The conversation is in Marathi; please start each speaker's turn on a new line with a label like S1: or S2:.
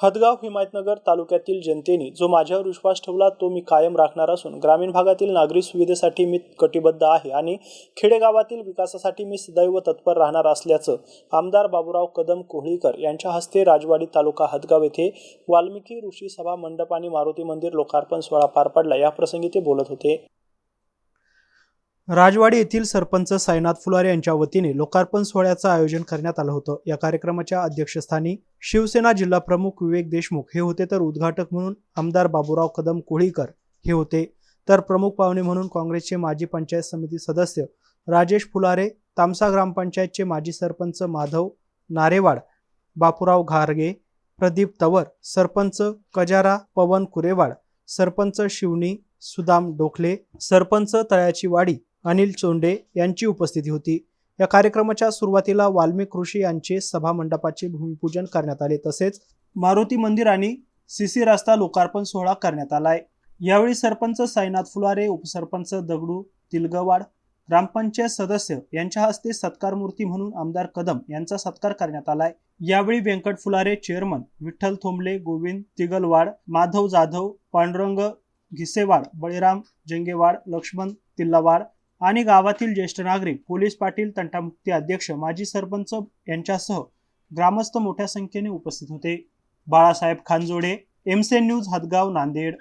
S1: हदगाव हिमायतनगर तालुक्यातील जनतेने जो माझ्यावर विश्वास ठेवला तो मी कायम राखणार असून ग्रामीण भागातील नागरी सुविधेसाठी मी कटिबद्ध आहे आणि खेडेगावातील विकासासाठी मी सदैव तत्पर राहणार असल्याचं आमदार बाबूराव कदम कोहळीकर यांच्या हस्ते राजवाडी तालुका हदगाव येथे वाल्मिकी ऋषी सभा मंडप आणि मारुती मंदिर लोकार्पण सोहळा पार पडला. याप्रसंगी ते बोलत होते. राजवाडी येथील सरपंच साईनाथ फुलारे यांच्या वतीने लोकार्पण सोहळ्याचं आयोजन करण्यात आलं होतं. या कार्यक्रमाच्या अध्यक्षस्थानी शिवसेना जिल्हा प्रमुख विवेक देशमुख हे होते तर उद्घाटक म्हणून आमदार बाबूराव कदम कोळीकर हे होते. तर प्रमुख पाहुणे म्हणून काँग्रेसचे माजी पंचायत समिती सदस्य राजेश फुलारे तामसा ग्रामपंचायतचे माजी सरपंच माधव नारेवाड बापूराव घारगे प्रदीप तवर सरपंच कजारा पवन कुरेवाड सरपंच शिवणी सुदाम डोखले सरपंच तळ्याची वाडी अनिल चोंडे यांची उपस्थिती होती. या कार्यक्रमाच्या सुरुवातीला वाल्मिक ऋषी यांचे सभामंडपाचे भूमिपूजन करण्यात आले. तसेच मारुती मंदिर आणि सीसी रस्ता लोकार्पण सोहळा करण्यात आलाय. यावेळी सरपंच साईनाथ फुलारे उपसरपंच दगडू तिलगवाड ग्रामपंचायत सदस्य यांच्या हस्ते सत्कार मूर्ती म्हणून आमदार कदम यांचा सत्कार करण्यात आलाय. यावेळी व्यंकट फुलारे चेअरमन विठ्ठल थोंबले गोविंद तिगलवाड माधव जाधव पांडुरंग घिसेवाड बळीराम जंगेवाड लक्ष्मण तिल्लावाड आणि गावातील ज्येष्ठ नागरिक पोलीस पाटील तंटामुक्ती अध्यक्ष माजी सरपंच यांच्यासह ग्रामस्थ मोठ्या संख्येने उपस्थित होते. बाळासाहेब खानजोडे एमसेन न्यूज हदगाव नांदेड.